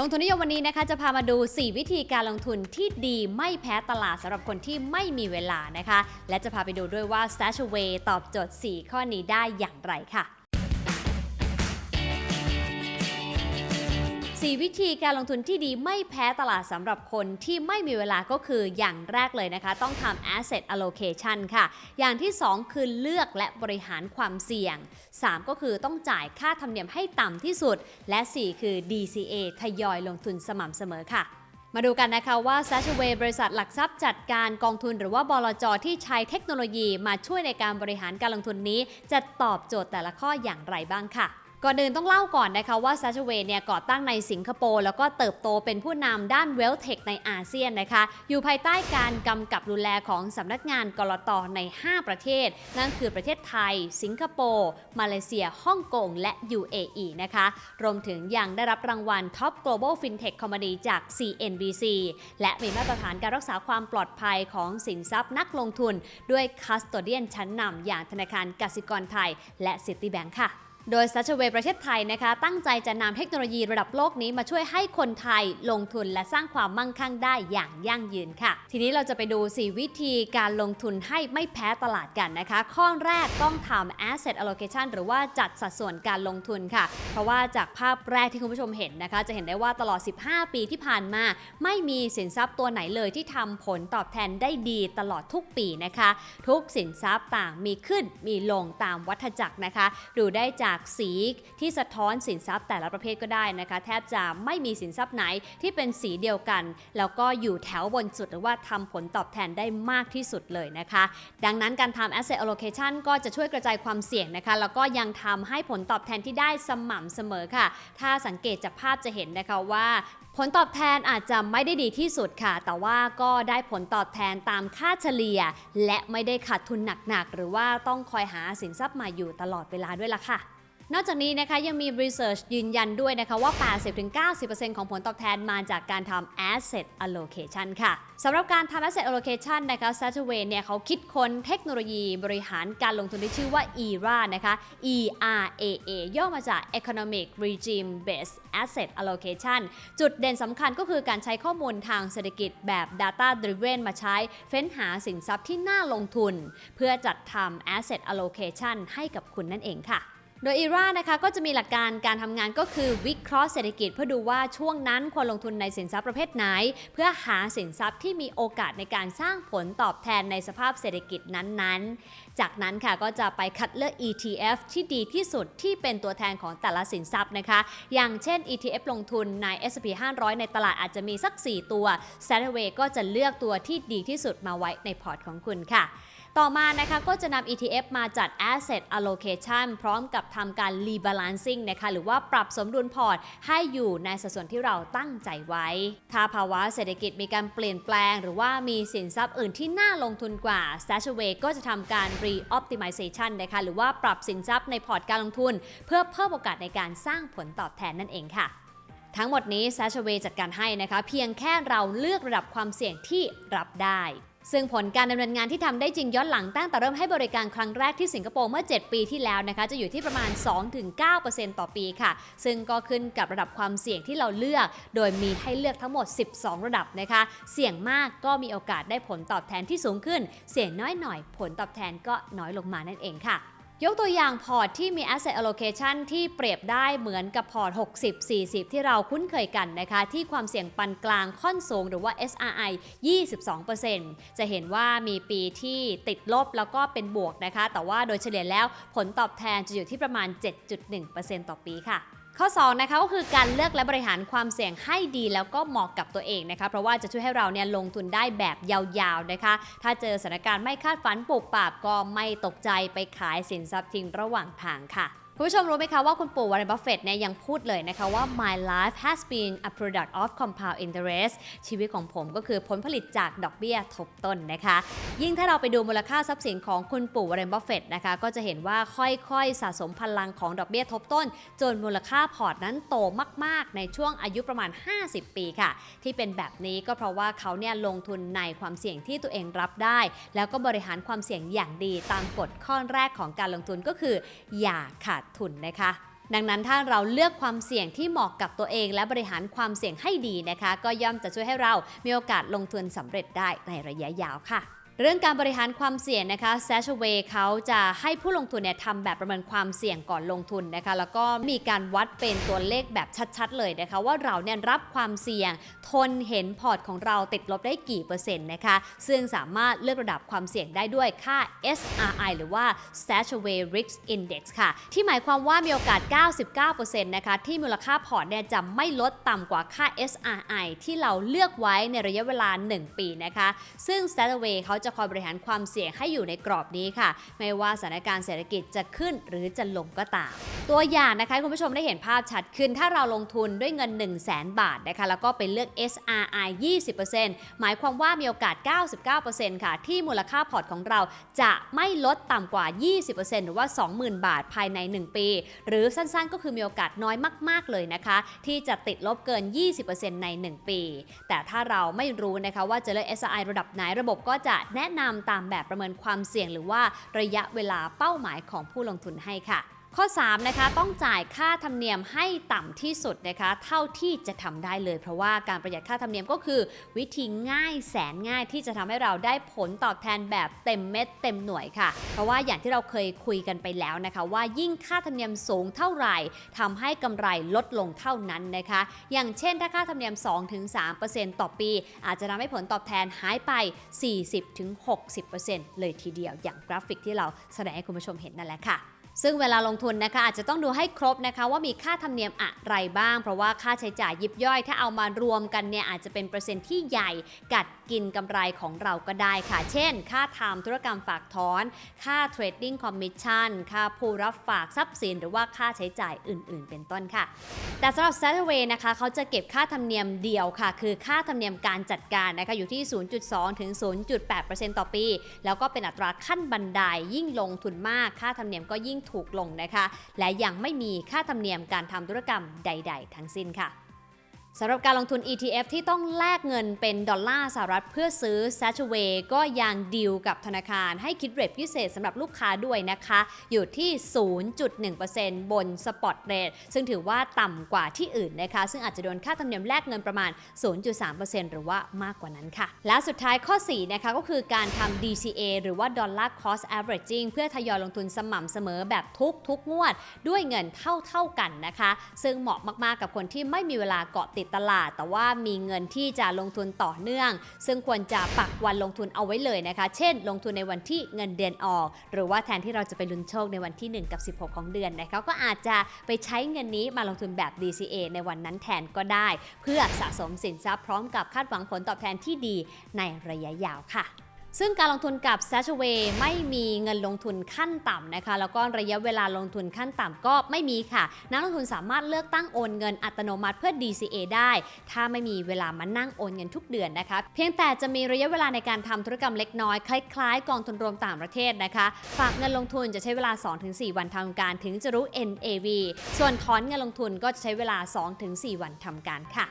ลงทุนนิยมวันนี้นะคะจะพามาดู 4 วิธีการลงทุนที่ดีไม่แพ้ตลาดสำหรับคนที่ไม่มีเวลานะคะ และจะพาไปดูด้วยว่า Stashaway ตอบโจทย์ 4 ข้อนี้ได้อย่างไรค่ะ 4 วิธีการลงทุนที่ดีไม่แพ้ตลาดสำหรับคนที่ไม่มีเวลาก็คืออย่างแรกเลยนะคะ ต้องทำ asset allocation ค่ะ อย่างที่ 2 คือเลือกและบริหารความเสี่ยง 3 ก็คือต้องจ่ายค่าธรรมเนียมให้ต่ำที่สุด และ 4 คือ DCA ทยอยลงทุนสม่ำเสมอค่ะมาดูกันนะคะว่า s a s h a w a y บริษัทหลักทรัพย์จัดการกองทุนหรือว่าบลจที่ใช้เทคโนโลยีมาช่วยในการบริหารการลงทุนนี้ จะตอบโจทย์แต่ละข้ออย่างไรบ้างค่ะ ก่อนอื่นต้องเล่าก่อนนะคะว่า s a s h a w a y เนี่ยก่อตั้งในสิงคโปร์แล้วก็เติบโตเป็นผู้นำด้าน Wealth Tech ในอาเซียนนะคะ อยู่ภายใต้การกำกับดูแลของสำนักงานกรตใน 5 ประเทศ นั่นคือประเทศไทย สิงคโปร์ มาเลเซีย ฮ่องกง และ UAE นะคะ รวมถึงยังได้รับรางวัล Top Global FinTech Company จาก CNBC และมีมาตรฐานการรักษาความปลอดภัยของสินทรัพย์นักลงทุน ด้วยคัสโตเดียนชั้นนำอย่างธนาคารกสิกรไทย และ Citibank ค่ะ โดย s a c h a w a y ประเทศไทยนะคะ ตั้งใจจะนำเทคโนโลยีระดับโลกนี้มาช่วยให้คนไทยลงทุนและสร้างความมั่งคั่งได้อย่างยั่งยืนค่ะ ทีนี้เราจะไปดู 4 วิธีการลงทุนให้ไม่แพ้ตลาดกันนะคะ ข้อแรกต้องทำ asset allocation หรือว่าจัดสัดส่วนการลงทุนค่ะ เพราะว่าจากภาพแรกที่คุณผู้ชมเห็นนะคะ จะเห็นได้ว่าตลอด 15 ปีที่ผ่านมา ไม่มีสินทรัพย์ตัวไหนเลยที่ทำผลตอบแทนได้ดีตลอดทุกปีนะคะ ทุกสินทรัพย์ต่างมีขึ้นมีลงตามวัฏจักรนะคะ ดูได้จากสีที่สะท้อนสินทรัพย์แต่ละประเภทก็ได้นะคะ แทบจะไม่มีสินทรัพย์ไหนที่เป็นสีเดียวกัน แล้วก็อยู่แถวบนสุดหรือว่าทำผลตอบแทนได้มากที่สุดเลยนะคะ ดังนั้นการทำ asset allocation ก็จะช่วยกระจายความเสี่ยงนะคะ แล้วก็ยังทำให้ผลตอบแทนที่ได้สม่ำเสมอค่ะ ถ้าสังเกตจากภาพจะเห็นนะคะว่าผลตอบแทนอาจจะไม่ได้ดีที่สุดค่ะ แต่ว่าก็ได้ผลตอบแทนตามค่าเฉลี่ย และไม่ได้ขาดทุนหนักๆ หรือว่าต้องคอยหาสินทรัพย์มาอยู่ตลอดเวลาด้วยล่ะค่ะ นอกจากนี้นะคะยังมี research ยืนยันด้วยนะคะว่า 80-90%ของผลตอบแทนมาจากการทำ asset allocation ค่ะสำหรับการทำ asset allocation นะคะ s a t w a y เนี่ยเขาคิดค้นเทคโนโลยีบริหารการลงทุนที่ชื่อว่า ERA นะคะ ERAA ย่อมาจาก Economic Regime Based Asset Allocation จุดเด่นสำคัญก็คือการใช้ข้อมูลทางเศรษฐกิจแบบ data driven มาใช้เฟ้นหาสินทรัพย์ที่น่าลงทุน เพื่อจัดทำ asset allocation ให้กับคุณนั่นเองค่ะ โดยอีรานะคะก็จะมีหลักการการทำงานก็คือวิเคราะห์เศรษฐกิจ เพื่อดูว่าช่วงนั้นควรลงทุนในสินทรัพย์ประเภทไหน เพื่อหาสินทรัพย์ที่มีโอกาสในการสร้างผลตอบแทนในสภาพเศรษฐกิจนั้นๆ จากนั้นค่ะก็จะไปคัดเลือก ETF ที่ดีที่สุดที่เป็นตัวแทนของแต่ละสินทรัพย์นะคะ อย่างเช่น ETF ลงทุนใน S&P 500 ในตลาดอาจจะมีสัก 4 ตัว s a t w a y ก็จะเลือกตัวที่ดีที่สุดมาไว้ในพอร์ตของคุณค่ะ ต่อมานะคะก็จะนำ ETF มาจัด Asset Allocation พร้อมกับทำการ Rebalancing นะคะหรือว่าปรับสมดุลพอร์ตให้อยู่ในสัดส่วนที่เราตั้งใจไว้ ถ้าภาวะเศรษฐกิจมีการเปลี่ยนแปลง หรือว่ามีสินทรัพย์อื่นที่น่าลงทุนกว่า s a s h a w a y ก็จะทำการ Re-optimization นะคะหรือว่าปรับสินทรัพย์ในพอร์ตการลงทุน เพื่อเพิ่มโอกาสในการสร้างผลตอบแทนนั่นเองค่ะทั้งหมดนี้ s a s h a w a y จัดการให้นะคะ เพียงแค่เราเลือกระดับความเสี่ยงที่รับได้ ซึ่งผลการดำเนินงานที่ทำได้จริงย้อนหลังตั้งแต่เริ่มให้บริการครั้งแรกที่สิงคโปร์เมื่อ 7 ปีที่แล้วนะคะ จะอยู่ที่ประมาณ 2-9%ต่อปีค่ะ ซึ่งก็ขึ้นกับระดับความเสี่ยงที่เราเลือก โดยมีให้เลือกทั้งหมด 12 ระดับนะคะ เสี่ยงมากก็มีโอกาสได้ผลตอบแทนที่สูงขึ้น เสี่ยงน้อยหน่อยผลตอบแทนก็น้อยลงมานั่นเองค่ะ ยกตัวอย่างพอร์ตที่มี asset allocation ที่เปรียบได้เหมือนกับพอร์ต 60-40 ที่เราคุ้นเคยกันนะคะ ที่ความเสี่ยงปานกลางค่อนสูงหรือว่า SRI 22%จะเห็นว่ามีปีที่ติดลบแล้วก็เป็นบวกนะคะ แต่ว่าโดยเฉลี่ยแล้วผลตอบแทนจะอยู่ที่ประมาณ 7.1%ต่อปีค่ะ ข้อ2นะคะก็คือการเลือกและบริหารความเสี่ยงให้ดีแล้วก็เหมาะกับตัวเองนะคะ เพราะว่าจะช่วยให้เราเนี่ยลงทุนได้แบบยาวๆนะคะ ถ้าเจอสถานการณ์ไม่คาดฝันปลูกปราบก็ไม่ตกใจไปขายสินทรัพย์ทิ้งระหว่างทางค่ะ คุณผู้ชมรู้ไหมคะว่าคุณปู่วอร์เรนบัฟเฟตเนี่ยยังพูดเลยนะคะว่า my life has been a product of compound interest ชีวิตของผมก็คือผลผลิตจากดอกเบี้ยทบต้นนะคะ ยิ่งถ้าเราไปดูมูลค่าทรัพย์สินของคุณปู่วอร์เรนบัฟเฟตนะคะก็จะเห็นว่าค่อยๆ สะสมพลังของดอกเบี้ยทบต้น จนมูลค่าพอร์ตนั้นโตมากๆ ในช่วงอายุประมาณ 50 ปีค่ะ ที่เป็นแบบนี้ก็เพราะว่าเขาเนี่ยลงทุนในความเสี่ยงที่ตัวเองรับได้ แล้วก็บริหารความเสี่ยงอย่างดีตามกฎข้อแรกของการลงทุนก็คืออย่าขาดทุนนะคะ ดังนั้นถ้าเราเลือกความเสี่ยงที่เหมาะกับตัวเอง และบริหารความเสี่ยงให้ดีนะคะ ก็ย่อมจะช่วยให้เรามีโอกาสลงทุนสำเร็จได้ในระยะยาวค่ะ เรื่องการบริหารความเสี่ยงนะคะ s a s h a w a y เขาจะให้ผู้ลงทุนเนี่ยทำแบบประเมินความเสี่ยงก่อนลงทุนนะคะ แล้วก็มีการวัดเป็นตัวเลขแบบชัดๆ เลยนะคะ ว่าเราเนี่ยรับความเสี่ยง ทนเห็นพอร์ตของเราติดลบได้กี่เปอร์เซ็นต์นะคะ ซึ่งสามารถเลือกระดับความเสี่ยงได้ด้วยค่า SRI หรือว่า s a s h a w a y Risk Index ค่ะ ที่หมายความว่ามีโอกาส 99%นะคะ ที่มูลค่าพอร์ตเนี่ยจะไม่ลดต่ำกว่าค่า SRI ที่เราเลือกไว้ในระยะเวลา 1 ปีนะคะ ซึ่ง s t a t a w a y เขาจะคอยบริหารความเสี่ยงให้อยู่ในกรอบนี้ค่ะ ไม่ว่าสถานการณ์เศรษฐกิจจะขึ้นหรือจะลงก็ตาม ตัวอย่างนะคะคุณผู้ชมได้เห็นภาพชัดขึ้น ถ้าเราลงทุนด้วยเงิน 1 0 0 0 0แบาทนะคะแล้วก็ไปเลือก SRI 20%หมายความว่ามีโอกาส 99%ค่ะ ที่มูลค่าพอร์ตของเราจะไม่ลดต่ำกว่า 20%หรือว่า 20,000 บาทภายใน 1 ปี หรือสั้นๆ ก็คือมีโอกาสน้อยมาก ๆ เลยนะคะ ที่จะติดลบเกิน 20%ใน 1 ปี แต่ถ้าเราไม่รู้นะคะว่าจะเลือก SRI ระดับไหนระบบก็จะแนะนำตามแบบประเมินความเสี่ยง หรือว่าระยะเวลาเป้าหมายของผู้ลงทุนให้ค่ะ ข้อ 3 นะคะต้องจ่ายค่าธรรมเนียมให้ต่ำที่สุดนะคะเท่าที่จะทำได้เลย เพราะว่าการประหยัดค่าธรรมเนียมก็คือ วิธีง่ายแสนง่ายที่จะทำให้เราได้ผลตอบแทนแบบเต็มเม็ดเต็มหน่วยค่ะ เพราะว่าอย่างที่เราเคยคุยกันไปแล้วนะคะ ว่ายิ่งค่าธรรมเนียมสูงเท่าไหร่ทำให้กำไรลดลงเท่านั้นนะคะ อย่างเช่นถ้าค่าธรรมเนียม 2-3%ต่อปี อาจจะทำให้ผลตอบแทนหายไป 40-60%เลยทีเดียวอย่างกราฟิกที่เราแสดงให้คุณผู้ชมเห็นนั่นแหละค่ะ ซึ่งเวลาลงทุนนะคะอาจจะต้องดูให้ครบนะคะว่ามีค่าธรรมเนียมอะไรบ้าง เพราะว่าค่าใช้จ่ายยิบย่อย ถ้าเอามารวมกันเนี่ยอาจจะเป็นเปอร์เซ็นต์ที่ใหญ่กัดกินกำไรของเราก็ได้ค่ะ เช่น ค่าทำธุรกรรมฝากถอน ค่าเทรดดิ้งคอมมิชชั่น ค่าผู้รับฝากทรัพย์สิน หรือว่าค่าใช้จ่ายอื่น ๆ เป็นต้นค่ะ แต่สำหรับ s a t a w a y นะคะเขาจะเก็บค่าธรรมเนียมเดียวค่ะ คือค่าธรรมเนียมการจัดการนะคะอยู่ที่ 0.2 ถึง 0.8%ต่อปี แล้วก็เป็นอัตราขั้นบันไดยิ่งลงทุนมาก ค่าธรรมเนียมก็ยิ่งถูกลงนะคะ และยังไม่มีค่าธรรมเนียมการทำธุรกรรมใด ๆ ทั้งสิ้นค่ะ สำหรับการลงทุน ETF ที่ต้องแลกเงินเป็นดอลลาร์สหรัฐเพื่อซื้อ s a t u w a y ก็ยังดีลกับธนาคารให้คิดเรทพิเศษสำหรับลูกค้าด้วยนะคะ อยู่ที่ 0.1%บน Spot Rate ซึ่งถือว่าต่ำกว่าที่อื่นนะคะ ซึ่งอาจจะโดนค่าธรรมเนียมแลกเงินประมาณ 0.3%หรือว่ามากกว่านั้นค่ะ และสุดท้ายข้อ 4 นะคะก็คือการทำ DCA หรือว่า Dollar Cost Averaging เพื่อทยอยลงทุนสม่ำเสมอแบบทุกทุกงวด ด้วยเงินเท่าๆกันนะคะ ซึ่งเหมาะมากๆกับคนที่ไม่มีเวลาเกาะติดตลาด แต่ว่ามีเงินที่จะลงทุนต่อเนื่อง ซึ่งควรจะปักวันลงทุนเอาไว้เลยนะคะ เช่น ลงทุนในวันที่เงินเดือนออก หรือว่าแทนที่เราจะไปลุ้นโชคในวันที่ 1 กับ 16 ของเดือนนะคะก็อาจจะไปใช้เงินนี้มาลงทุนแบบ DCA ในวันนั้นแทนก็ได้ เพื่อสะสมสินทรัพย์พร้อมกับคาดหวังผลตอบแทนที่ดีในระยะยาวค่ะ ซึ่งการลงทุนกับ s a t u w a y ไม่มีเงินลงทุนขั้นต่ำนะคะ แล้วก็ระยะเวลาลงทุนขั้นต่ำก็ไม่มีค่ะ นักลงทุนสามารถเลือกตั้งโอนเงินอัตโนมัติเพื่อ DCA ได้ ถ้าไม่มีเวลามานั่งโอนเงินทุกเดือนนะคะ เพียงแต่จะมีระยะเวลาในการทำธุรกรรมเล็กน้อย คล้ายๆ กองทุนรวมต่างประเทศนะคะ ฝากเงินลงทุนจะใช้เวลา 2-4 วันทำการถึงจะรู้ NAV ส่วนถอนเงินลงทุนก็จะใช้เวลา 2-4 วันทำการค่ะ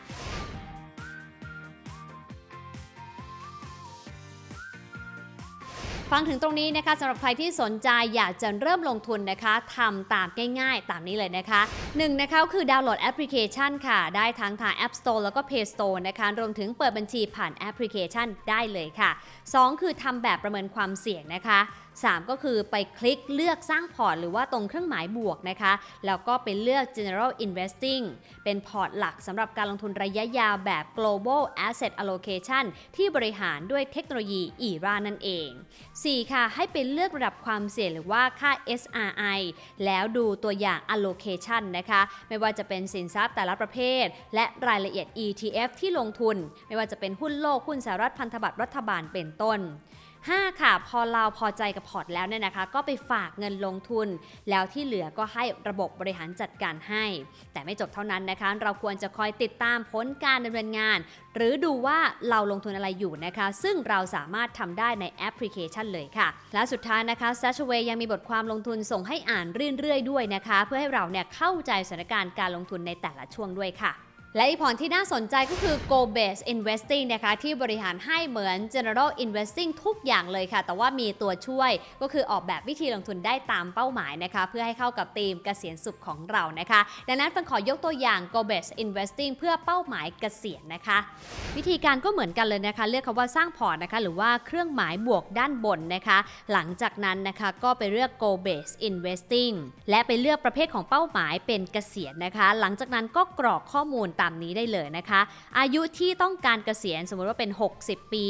ฟังถึงตรงนี้นะคะสำหรับใครที่สนใจอยากจะเริ่มลงทุนนะคะทำตามง่ายๆ ตามนี้เลยนะคะ1นงนะคะคือดาวน์โหลดแอปพลิเคชันค่ะ ได้ทั้งทาง App Store แล้วก็ Play Store นะคะรวมถึงเปิดบัญชีผ่านแอปพลิเคชันได้เลยค่ะ 2 คือทำแบบประเมินความเสี่ยงนะคะ 3 ก็คือไปคลิกเลือกสร้างพอร์ต หรือว่าตรงเครื่องหมายบวกนะคะ แล้วก็ไปเลือก general investing เป็นพอร์ตหลักสำหรับการลงทุนระยะยาวแบบ global asset allocation ที่บริหารด้วยเทคโนโลยี ERA นั่นเอง 4 ค่ะ ให้ไปเลือกระดับความเสี่ยงหรือว่าค่า SRI แล้วดูตัวอย่าง allocation นะคะ ไม่ว่าจะเป็นสินทรัพย์แต่ละประเภท และรายละเอียด ETF ที่ลงทุน ไม่ว่าจะเป็นหุ้นโลกหุ้นสหรัฐพันธบัตรรัฐบาลเป็นต้น 5 ค่ะ พอเราพอใจกับพอร์ตแล้วเนี่ยนะคะ ก็ไปฝากเงินลงทุน แล้วที่เหลือก็ให้ระบบบริหารจัดการให้ แต่ไม่จบเท่านั้นนะคะ เราควรจะคอยติดตามผลการดำเนินงาน หรือดูว่าเราลงทุนอะไรอยู่นะคะ ซึ่งเราสามารถทำได้ในแอปพลิเคชันเลยค่ะ และสุดท้ายนะคะ s a t u w a y ยังมีบทความลงทุนส่งให้อ่านเรื่อยๆด้วยนะคะ เพื่อให้เราเนี่ยเข้าใจสถานการณ์การลงทุนในแต่ละช่วงด้วยค่ะ และอีกพอร์ตที่น่าสนใจก็คือ Go Base Investing นะคะที่บริหารให้เหมือน General Investing ทุกอย่างเลยค่ะ แต่ว่ามีตัวช่วยก็คือออกแบบวิธีลงทุนได้ตามเป้าหมายนะคะ เพื่อให้เข้ากับธีมเกษียณสุขของเรานะคะ ดังนั้นฟันขอยกตัวอย่าง Go Base Investing เพื่อเป้าหมายเกษียณนะคะ วิธีการก็เหมือนกันเลยนะคะ เลือกคำว่าสร้างพอร์ตนะคะ หรือว่าเครื่องหมายบวกด้านบนนะคะ หลังจากนั้นนะคะก็ไปเลือก Go Base Investing และไปเลือกประเภทของเป้าหมายเป็นเกษียณนะคะ หลังจากนั้นก็กรอกข้อมูลตามนี้ได้เลยนะคะ อายุที่ต้องการเกษียณสมมติว่าเป็น 60 ปี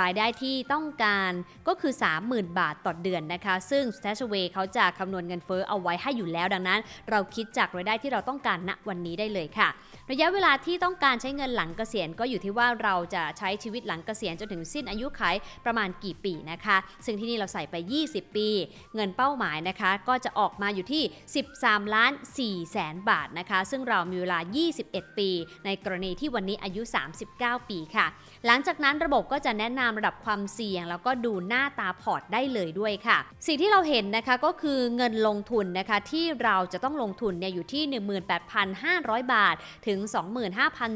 รายได้ที่ต้องการก็คือ 30,000 บาทต่อเดือนนะคะ ซึ่ง Stashaway เขาจะคำนวณเงินเฟ้อเอาไว้ให้อยู่แล้วดังนั้น เราคิดจากรายได้ที่เราต้องการณวันนี้ได้เลยค่ะ ระยะเวลาที่ต้องการใช้เงินหลังเกษียณก็อยู่ที่ว่าเราจะใช้ชีวิตหลังเกษียณจนถึงสิ้นอายุขัยประมาณกี่ปีนะคะ ซึ่งที่นี่เราใส่ไป 20 ปี เงินเป้าหมายนะคะ ก็จะออกมาอยู่ที่ 13ล้าน4แสนบาทนะคะ ซึ่งเรามีเวลา 21 ปีในกรณีที่วันนี้อายุ 39 ปีค่ะ หลังจากนั้นระบบก็จะแนะนำระดับความเสี่ยง แล้วก็ดูหน้าตาพอร์ตได้เลยด้วยค่ะ สิ่งที่เราเห็นนะคะก็คือเงินลงทุนนะคะที่เราจะต้องลงทุนเนี่ยอยู่ที่ 18,500 บาท ถึง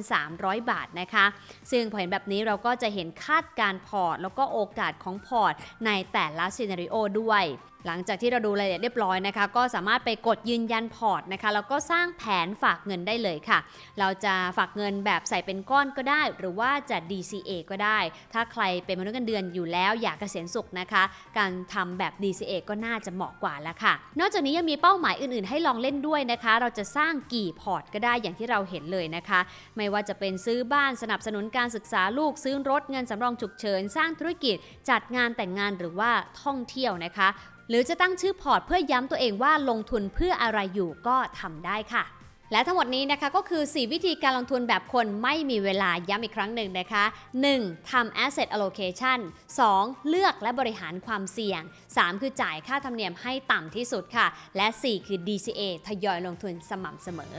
25,300 บาทนะคะ ซึ่งพอเห็นแบบนี้เราก็จะเห็นคาดการพอร์ต แล้วก็โอกาสของพอร์ตในแต่ละซีนารีโอด้วยหลังจากที่เราดูรายละเอียดเรียบร้อยนะคะ ก็สามารถไปกดยืนยันพอร์ตนะคะแล้วก็สร้างแผนฝากเงินได้เลยค่ะ เราจะฝากเงินแบบใส่เป็นก้อนก็ได้ หรือว่าจะ DCA ก็ได้ ถ้าใครเป็นมนุษย์เงินเดือนอยู่แล้วอยากเกษียณสุขนะคะ การทำแบบ DCA ก็น่าจะเหมาะกว่าแล้วค่ะ นอกจากนี้ยังมีเป้าหมายอื่นๆ ให้ลองเล่นด้วยนะคะ เราจะสร้างกี่พอร์ตก็ได้อย่างที่เราเห็นเลยนะคะ ไม่ว่าจะเป็นซื้อบ้านสนับสนุนการศึกษาลูกซื้อรถเงินสำรองฉุกเฉินสร้างธุรกิจจัดงานแต่งงานหรือว่าท่องเที่ยวนะคะ หรือจะตั้งชื่อพอร์ตเพื่อย้ำตัวเองว่าลงทุนเพื่ออะไรอยู่ก็ทำได้ค่ะ และทั้งหมดนี้นะคะก็คือ 4 วิธีการลงทุนแบบคนไม่มีเวลาย้ำอีกครั้งหนึ่งนะคะ 1. ทำ asset allocation 2. เลือกและบริหารความเสี่ยง 3. คือจ่ายค่าธรรมเนียมให้ต่ำที่สุดค่ะ และ 4 คือ DCA ทยอยลงทุนสม่ำเสมอ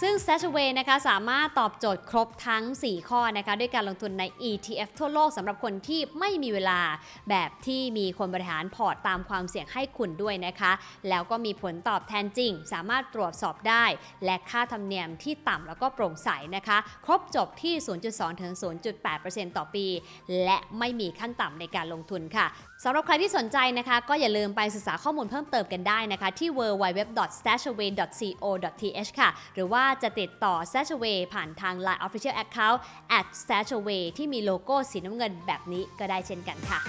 ซึ่ง Stashaway นะคะสามารถตอบโจทย์ครบทั้ง 4 ข้อนะคะด้วยการลงทุนใน ETF ทั่วโลกสำหรับคนที่ไม่มีเวลา แบบที่มีคนบริหารพอร์ตตามความเสี่ยงให้คุณด้วยนะคะ แล้วก็มีผลตอบแทนจริง สามารถตรวจสอบได้ และค่าธรรมเนียมที่ต่ำแล้วก็โปร่งใสนะคะ ครบจบที่ 0.2ถึง0.8%ต่อปี และไม่มีขั้นต่ำในการลงทุนค่ะสำหรับใครที่สนใจนะคะ ก็อย่าลืมไปศึกษาข้อมูลเพิ่มเติมกันได้นะคะ ที่ www.stashaway.co.th ค่ะ หรือว่าจะติดต่อ Stashaway ผ่านทาง Line Official Account at stashaway ที่มีโลโก้สีน้ำเงินแบบนี้ก็ได้เช่นกันค่ะ